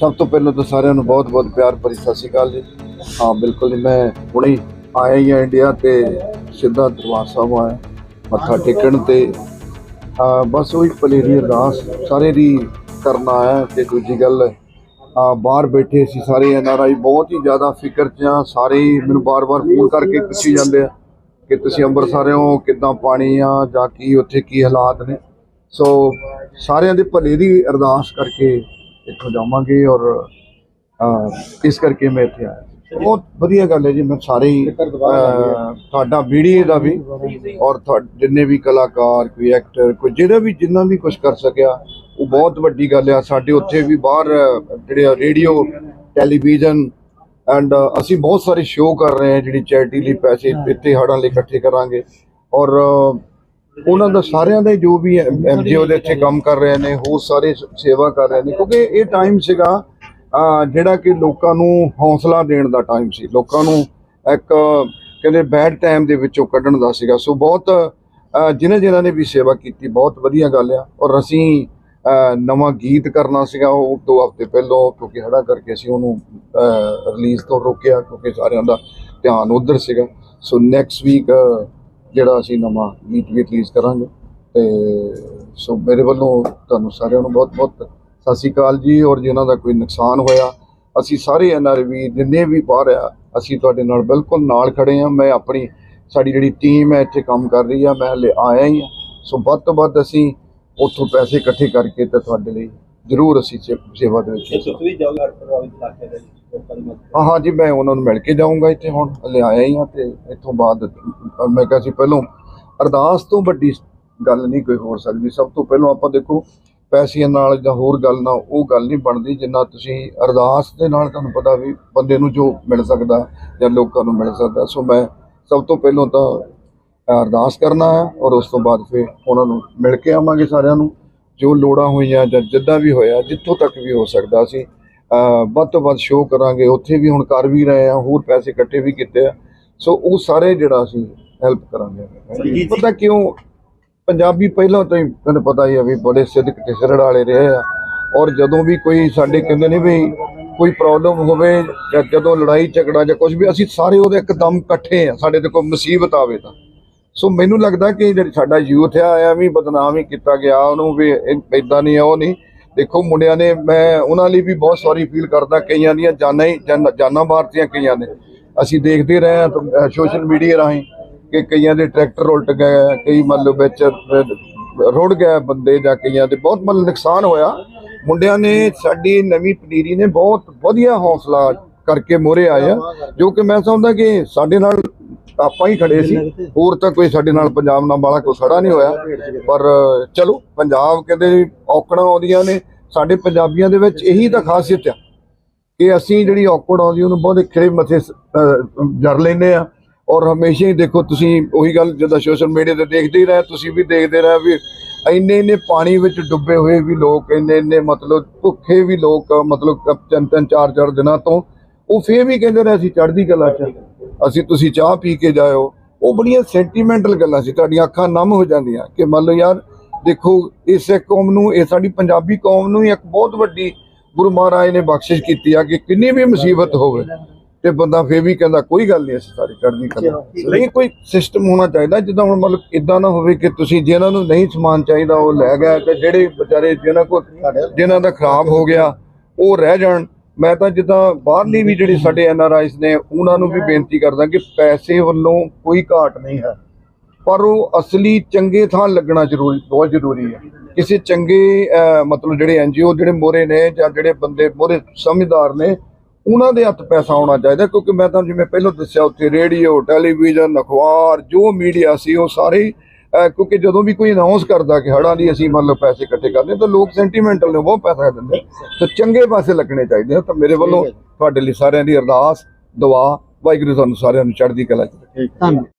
ਸਭ ਤੋਂ ਪਹਿਲਾਂ ਤਾਂ ਸਾਰਿਆਂ ਨੂੰ ਬਹੁਤ-ਬਹੁਤ ਪਿਆਰ ਭਰੀ ਸਤਿ ਸ਼੍ਰੀ ਅਕਾਲ ਜੀ। ਹਾਂ, ਬਿਲਕੁਲ ਜੀ ਮੈਂ ਹੁਣੇ ਆਇਆ ਹੀ ਹਾਂ ਇੰਡੀਆ ਤੇ ਸਿੱਧਾ ਦਰਬਾਰ ਸਾਹਿਬ ਆਇਆ, ਮੱਥਾ ਟੇਕਣ ਤੇ। ਬਸ ਉਹੀ ਪਲੇਰੀ ਅਰਦਾਸ, ਸਾਰੇ ਦੀ ਕਰਨਾ ਆਇਆ ਤੇ ਦੂਜੀ ਗੱਲ ਬਾਹਰ ਬੈਠੇ ਸੀ ਸਾਰੇ ਐਨ ਆਰ ਆਈ, ਬਹੁਤ ਹੀ ਜ਼ਿਆਦਾ ਫਿਕਰ 'ਚ ਆ, ਸਾਰੇ ਹੀ ਮੈਨੂੰ ਬਾਰ-ਬਾਰ ਫੋਨ ਕਰਕੇ ਪੁੱਛੀ ਜਾਂਦੇ ਆ ਕਿ ਤੁਸੀਂ ਅੰਮ੍ਰਿਤਸਰ ਹੋ, ਕਿੱਦਾਂ ਪਾਣੀ ਆ, ਜਾਂ ਕੀ, ਉੱਥੇ ਕੀ ਹਾਲਾਤ ਨੇ। ਸੋ ਸਾਰਿਆਂ ਦੇ ਭਲੇ ਦੀ ਅਰਦਾਸ ਕਰਕੇ ਇੱਥੋਂ ਜਾਵਾਂਗੇ ਔਰ ਇਸ ਕਰਕੇ ਮੈਂ ਇੱਥੇ ਆਇਆ ਬਹੁਤ ਵਧੀਆ ਗੱਲ ਹੈ ਜੀ ਮੈਂ ਸਾਰੇ ਹੀ ਤੁਹਾਡਾ ਵੀਡੀਓ ਦਾ ਵੀ ਔਰ ਜਿੰਨੇ ਵੀ ਕਲਾਕਾਰ ਕੋਈ ਐਕਟਰ ਕੋਈ ਜਿਹੜਾ ਵੀ ਜਿੰਨਾ ਵੀ ਕੁਝ ਕਰ ਸਕਿਆ ਉਹ ਬਹੁਤ ਵੱਡੀ ਗੱਲ ਆ ਸਾਡੇ ਉੱਥੇ ਵੀ ਬਾਹਰ ਜਿਹੜੇ ਰੇਡੀਓ ਟੈਲੀਵਿਜ਼ਨ ਐਂਡ ਅਸੀਂ ਬਹੁਤ ਸਾਰੇ ਸ਼ੋਅ ਕਰ ਰਹੇ ਹਾਂ ਜਿਹੜੀ ਚੈਰਿਟੀ ਲਈ ਪੈਸੇ ਇੱਥੇ ਹੜਾਂ ਲਈ ਇਕੱਠੇ ਕਰਾਂਗੇ। ਔਰ ਉਹਨਾਂ ਦਾ ਸਾਰਿਆਂ ਦਾ ਜੋ ਵੀ ਐਮਜੀਓ ਦੇ ਇੱਥੇ ਕੰਮ ਕਰ ਰਹੇ ਨੇ ਹੋਰ ਸਾਰੇ ਸੇਵਾ ਕਰ ਰਹੇ ਨੇ ਕਿਉਂਕਿ ਇਹ ਟਾਈਮ ਸੀਗਾ ਜਿਹੜਾ ਕਿ ਲੋਕਾਂ ਨੂੰ ਹੌਸਲਾ ਦੇਣ ਦਾ ਟਾਈਮ ਸੀ। ਲੋਕਾਂ ਨੂੰ ਇੱਕ ਕਹਿੰਦੇ ਬੈਡ ਟਾਈਮ ਦੇ ਵਿੱਚੋਂ ਕੱਢਣ ਦਾ ਸੀਗਾ। ਸੋ ਬਹੁਤ ਜਿਨ੍ਹਾਂ ਜਿਨ੍ਹਾਂ ਨੇ ਵੀ ਸੇਵਾ ਕੀਤੀ ਬਹੁਤ ਵਧੀਆ ਗੱਲ ਆ। ਔਰ ਅਸੀਂ ਨਵਾਂ ਗੀਤ ਕਰਨਾ ਸੀਗਾ ਉਹ ਦੋ ਹਫ਼ਤੇ ਪਹਿਲਾਂ ਕਿਉਂਕਿ ਹੜਾ ਕਰਕੇ ਅਸੀਂ ਉਹਨੂੰ ਰਿਲੀਜ਼ ਤੋਂ ਰੋਕਿਆ ਕਿਉਂਕਿ ਸਾਰਿਆਂ ਦਾ ਧਿਆਨ ਉਧਰ ਸੀਗਾ। ਸੋ ਨੈਕਸਟ ਵੀਕ ਜਿਹੜਾ ਅਸੀਂ ਨਵਾਂ ਗੀਤ ਵੀ ਰਿਲੀਜ਼ ਕਰਾਂਗੇ। ਤੇ ਸੋ ਮੇਰੇ ਵੱਲੋਂ ਤੁਹਾਨੂੰ ਸਾਰਿਆਂ ਨੂੰ ਬਹੁਤ ਬਹੁਤ ਸਤਿ ਸ਼੍ਰੀ ਅਕਾਲ ਜੀ। ਔਰ ਜਿਨ੍ਹਾਂ ਦਾ ਕੋਈ ਨੁਕਸਾਨ ਹੋਇਆ, ਅਸੀਂ ਸਾਰੇ ਐਨਆਰਵੀ ਜਿੰਨੇ ਵੀ ਬਾਹਰ ਆ, ਅਸੀਂ ਤੁਹਾਡੇ ਨਾਲ ਬਿਲਕੁਲ ਨਾਲ ਖੜੇ ਆ ਮੈਂ ਆਪਣੀ ਸਾਡੀ ਜਿਹੜੀ ਟੀਮ ਹੈ, ਇੱਥੇ ਕੰਮ ਕਰ ਰਹੀ ਆ। ਮੈਂ ਹਲੇ ਆਇਆ ਹੀ ਆ ਸੋ ਵੱਧ ਤੋਂ ਵੱਧ ਅਸੀਂ ਉੱਥੋਂ ਪੈਸੇ ਇਕੱਠੇ ਕਰਕੇ ਤੇ ਤੁਹਾਡੇ ਲਈ ਜ਼ਰੂਰ ਅਸੀਂ ਸੇ- ਸੇਵਾ ਦੇ ਵਿੱਚ ਤੁਸੀਂ ਵੀ ਜਾਓਗੇ ਹਰ ਪ੍ਰਭਾਵਿਤ ਇਲਾਕੇ ਦੇ ਲੋਕਾਂ ਦੀ ਮਦਦ ਹਾਂ ਹਾਂ ਜੀ ਮੈਂ ਉਹਨਾਂ ਨੂੰ ਮਿਲ ਕੇ ਜਾਊਂਗਾ ਇੱਥੇ ਹੁਣ ਹਲੇ ਆਇਆ ਹੀ ਆ ਤੇ ਇੱਥੋਂ ਬਾਅਦ ਅਹ ਮੈਂ ਕਿਹਾ ਸੀ ਪਹਿਲੋਂ ਅਰਦਾਸ ਤੋਂ ਵੱਡੀ ਗੱਲ ਨਹੀਂ ਕੋਈ ਹੋ ਸਕਦੀ ਸਭ ਤੋਂ ਪਹਿਲਾਂ ਆਪਾਂ ਦੇਖੋ ਪੈਸਿਆਂ ਨਾਲ ਜਾਂ ਹੋਰ ਗੱਲ ਨਾਲ ਉਹ ਗੱਲ ਨਹੀਂ ਬਣਦੀ ਜਿੰਨਾ ਤੁਸੀਂ ਅਰਦਾਸ ਦੇ ਨਾਲ ਤੁਹਾਨੂੰ ਪਤਾ ਵੀ ਬੰਦੇ ਨੂੰ ਜੋ ਮਿਲ ਸਕਦਾ ਜਾਂ ਲੋਕਾਂ ਨੂੰ ਮਿਲ ਸਕਦਾ ਸੋ ਮੈਂ ਸਭ ਤੋਂ ਪਹਿਲਾਂ ਤਾਂ ਅਰਦਾਸ ਕਰਨਾ ਹੈ ਔਰ ਉਸ ਤੋਂ ਬਾਅਦ ਫਿਰ ਉਹਨਾਂ ਨੂੰ ਮਿਲ ਕੇ ਆਵਾਂਗੇ ਸਾਰਿਆਂ ਨੂੰ। ਜੋ ਲੋੜਾਂ ਹੋਈਆਂ ਜਾਂ ਜਿੱਦਾਂ ਵੀ ਹੋਇਆ ਜਿੱਥੋਂ ਤੱਕ ਵੀ ਹੋ ਸਕਦਾ ਸੀ ਵੱਧ ਤੋਂ ਵੱਧ ਸ਼ੋਅ ਕਰਾਂਗੇ। ਉੱਥੇ ਵੀ ਹੁਣ ਕਰ ਵੀ ਰਹੇ ਆ ਹੋਰ ਪੈਸੇ ਇਕੱਠੇ ਵੀ ਕੀਤੇ ਆ। ਸੋ ਉਹ ਸਾਰੇ ਜਿਹੜਾ ਅਸੀਂ ਹੈਲਪ ਕਰਾਂਗੇ। ਪਤਾ ਕਿਉਂ? ਪੰਜਾਬੀ ਪਹਿਲਾਂ ਤੋਂ ਹੀ ਤੁਹਾਨੂੰ ਪਤਾ ਹੀ ਆ ਵੀ ਬੜੇ ਸਿੱਧਕ ਤੇ ਸਿਰੜ ਵਾਲੇ ਰਹੇ ਆ। ਔਰ ਜਦੋਂ ਵੀ ਕੋਈ ਸਾਡੇ ਕਹਿੰਦੇ ਨੇ ਵੀ ਕੋਈ ਪ੍ਰੋਬਲਮ ਹੋਵੇ ਜਾਂ ਜਦੋਂ ਲੜਾਈ ਝਗੜਾ ਜਾਂ ਕੁਝ ਵੀ ਅਸੀਂ ਸਾਰੇ ਉਹਦੇ ਇੱਕਦਮ ਇਕੱਠੇ ਆ। ਸਾਡੇ ਤੇ ਕੋਈ ਮੁਸੀਬਤ ਆਵੇ ਤਾਂ। ਸੋ ਮੈਨੂੰ ਲੱਗਦਾ ਕਿ ਜਿਹੜਾ ਸਾਡਾ ਯੂਥ ਆ ਐਵੇਂ ਬਦਨਾਮ ਹੀ ਕੀਤਾ ਗਿਆ ਉਹਨੂੰ ਵੀ ਇਦਾਂ ਨਹੀਂ ਆ ਉਹ ਨਹੀਂ। ਦੇਖੋ ਮੁੰਡਿਆਂ ਨੇ ਮੈਂ ਉਹਨਾਂ ਲਈ ਵੀ ਬਹੁਤ ਸੌਰੀ ਫੀਲ ਕਰਦਾ ਕਈਆਂ ਦੀਆਂ ਜਾਨਾਂ ਹੀ ਜਾਨ- ਜਾਨਾਂ ਮਾਰਤੀਆਂ ਕਈਆਂ ਨੇ। ਅਸੀਂ ਦੇਖਦੇ ਰਹੇ ਹਾਂ ਸੋਸ਼ਲ ਮੀਡੀਆ ਰਾਹੀਂ ਕਿ ਕਈਆਂ ਦੇ ਟਰੈਕਟਰ ਉਲਟ ਗਏ ਕਈ ਮਤਲਬ ਵਿੱਚ ਅਹ, ਰੁੜ ਗਏ ਬੰਦੇ ਜਾਂ ਕਈਆਂ ਦੇ। ਬਹੁਤ ਮਤਲਬ ਨੁਕਸਾਨ ਹੋਇਆ। ਮੁੰਡਿਆਂ ਨੇ ਸਾਡੀ ਨਵੀਂ ਪਨੀਰੀ ਨੇ ਬਹੁਤ ਵਧੀਆ ਹੌਸਲਾ ਕਰਕੇ ਮੋਰੇ ਆਏ ਆ ਜੋ ਕਿ ਮੈਂ ਸਮਝਦਾ ਕਿ ਸਾਡੇ ਨਾਲ ਆਪਾਂ ਹੀ ਖੜੇ ਸੀ। ਹੋਰ ਤਾਂ ਕੋਈ ਸਾਡੇ ਨਾਲ ਪੰਜਾਬ ਨਾਲ ਵਾਲਾ ਕੋਈ ਖੜਾ ਨਹੀਂ ਹੋਇਆ। ਪਰ ਚਲੋ ਪੰਜਾਬ ਕਹਿੰਦੇ ਔਕੜਾਂ ਆਉਂਦੀਆਂ ਨੇ। ਸਾਡੇ ਪੰਜਾਬੀਆਂ ਦੇ ਵਿੱਚ ਇਹੀ ਤਾਂ ਖਾਸੀਅਤ ਆ ਕਿ ਅਸੀਂ ਜਿਹੜੀ ਔਕੜ ਆਉਂਦੀ ਉਹਨੂੰ ਬਹੁਤ ਖਿੜੇ ਮੱਥੇ ਜਰ ਲੈਂਦੇ ਆ। ਔਰ ਹਮੇਸ਼ਾ ਹੀ ਦੇਖੋ ਤੁਸੀਂ ਉਹੀ ਗੱਲ ਜਦੋਂ ਸੋਸ਼ਲ ਮੀਡੀਆ ਤੇ ਦੇਖਦੇ ਹੀ ਰਹੇ ਤੁਸੀਂ ਵੀ ਦੇਖਦੇ ਰਹੇ ਵੀ ਇੰਨੇ ਇੰਨੇ ਪਾਣੀ ਵਿੱਚ ਡੁੱਬੇ ਹੋਏ ਵੀ ਲੋਕ ਇੰਨੇ ਇੰਨੇ ਮਤਲਬ ਭੁੱਖੇ ਵੀ ਲੋਕ ਮਤਲਬ ਤਿੰਨ ਤਿੰਨ ਚਾਰ ਚਾਰ ਦਿਨਾਂ ਤੋਂ। ਉਹ ਫੇਰ ਵੀ ਕਹਿੰਦੇ ਰਹੇ ਅਸੀਂ ਚੜ੍ਹਦੀ ਕਲਾ ਚ ਅਸੀਂ ਤੁਸੀਂ ਚਾਹ ਪੀ ਕੇ ਜਾਇਓ। ਉਹ ਬੜੀਆਂ ਸੈਂਟੀਮੈਂਟਲ ਗੱਲਾਂ ਸੀ। ਤੁਹਾਡੀਆਂ ਅੱਖਾਂ ਨਮ ਹੋ ਜਾਂਦੀਆਂ ਕਿ ਮੰਨ ਲਓ ਯਾਰ ਦੇਖੋ ਇਸ ਕੌਮ ਨੂੰ ਇਹ ਸਾਡੀ ਪੰਜਾਬੀ ਕੌਮ ਨੂੰ ਇੱਕ ਬਹੁਤ ਵੱਡੀ ਗੁਰੂ ਮਹਾਰਾਜ ਨੇ ਬਖਸ਼ਿਸ਼ ਕੀਤੀ ਆ ਕਿ ਕਿੰਨੀ ਵੀ ਮੁਸੀਬਤ ਹੋਵੇ ਤੇ ਬੰਦਾ ਫੇਰ ਵੀ ਕਹਿੰਦਾ ਕੋਈ ਗੱਲ ਨਹੀਂ ਅਸੀਂ ਸਾਰੀ ਚੜ੍ਹਦੀ ਕਲਾ ਨਹੀਂ ਕੋਈ ਸਿਸਟਮ ਹੋਣਾ ਚਾਹੀਦਾ। ਜਿੱਦਾਂ ਹੁਣ ਮਤਲਬ ਇਦਾਂ ਨਾ ਹੋਵੇ ਕਿ ਤੁਸੀਂ ਜਿਹਨਾਂ ਨੂੰ ਨਹੀਂ ਸਮਾਨ ਚਾਹੀਦਾ ਉਹ ਲੈ ਗਏ ਤੇ ਜਿਹੜੇ ਵਿਚਾਰੇ ਜਿਹਨਾਂ ਕੋਲ ਜਿਨ੍ਹਾਂ ਦਾ ਖਰਾਬ ਹੋ ਗਿਆ ਉਹ ਰਹਿ ਜਾਣ। ਮੈਂ ਤਾਂ ਜਿੱਦਾਂ ਬਾਹਰਲੀ ਵੀ ਜਿਹੜੇ ਸਾਡੇ ਐਨ ਆਰ ਆਈਸ ਨੇ, ਉਹਨਾਂ ਨੂੰ ਵੀ ਬੇਨਤੀ ਕਰਦਾ ਕਿ ਪੈਸੇ ਵੱਲੋਂ ਕੋਈ ਘਾਟ ਨਹੀਂ ਹੈ। ਪਰ ਉਹ ਅਸਲੀ ਚੰਗੇ ਥਾਂ ਲੱਗਣਾ ਜ਼ਰੂਰੀ, ਬਹੁਤ ਜ਼ਰੂਰੀ ਹੈ। ਕਿਸੇ ਚੰਗੇ ਮਤਲਬ ਜਿਹੜੇ ਐਨਜੀਓ ਜਿਹੜੇ ਮੋਰੇ ਨੇ ਜਾਂ ਜਿਹੜੇ ਬੰਦੇ ਮੋਰੇ ਸਮਝਦਾਰ ਨੇ, ਉਹਨਾਂ ਦੇ ਹੱਥ ਪੈਸਾ ਆਉਣਾ ਚਾਹੀਦਾ ਕਿਉਂਕਿ ਮੈਂ ਤੁਹਾਨੂੰ ਜਿਵੇਂ ਪਹਿਲਾਂ ਦੱਸਿਆ, ਉੱਥੇ ਰੇਡੀਓ, ਟੈਲੀਵਿਜ਼ਨ, ਅਖਬਾਰ, ਜੋ ਮੀਡੀਆ ਸੀ, ਉਹ ਸਾਰੇ ਕਿਉਂਕਿ ਜਦੋਂ ਵੀ ਕੋਈ ਅਨਾਉਂਸ ਕਰਦਾ ਕਿ ਹੜਾਂ ਦੀ ਅਸੀਂ ਮਤਲਬ ਪੈਸੇ ਇਕੱਠੇ ਕਰਦੇ ਤਾਂ ਲੋਕ ਸੈਂਟੀਮੈਂਟਲ ਨੇ ਬਹੁਤ ਪੈਸਾ ਦਿੰਦੇ ਤਾਂ ਚੰਗੇ ਪਾਸੇ ਲੱਗਣੇ ਚਾਹੀਦੇ ਆ। ਤਾਂ ਮੇਰੇ ਵੱਲੋਂ ਤੁਹਾਡੇ ਲਈ ਸਾਰਿਆਂ ਦੀ ਅਰਦਾਸ ਦੁਆ ਵਾਹਿਗੁਰੂ ਤੁਹਾਨੂੰ ਸਾਰਿਆਂ ਨੂੰ ਚੜ੍ਹਦੀ ਕਲਾ ਚ ਰੱਖੇ। ਧੰਨਵਾਦ।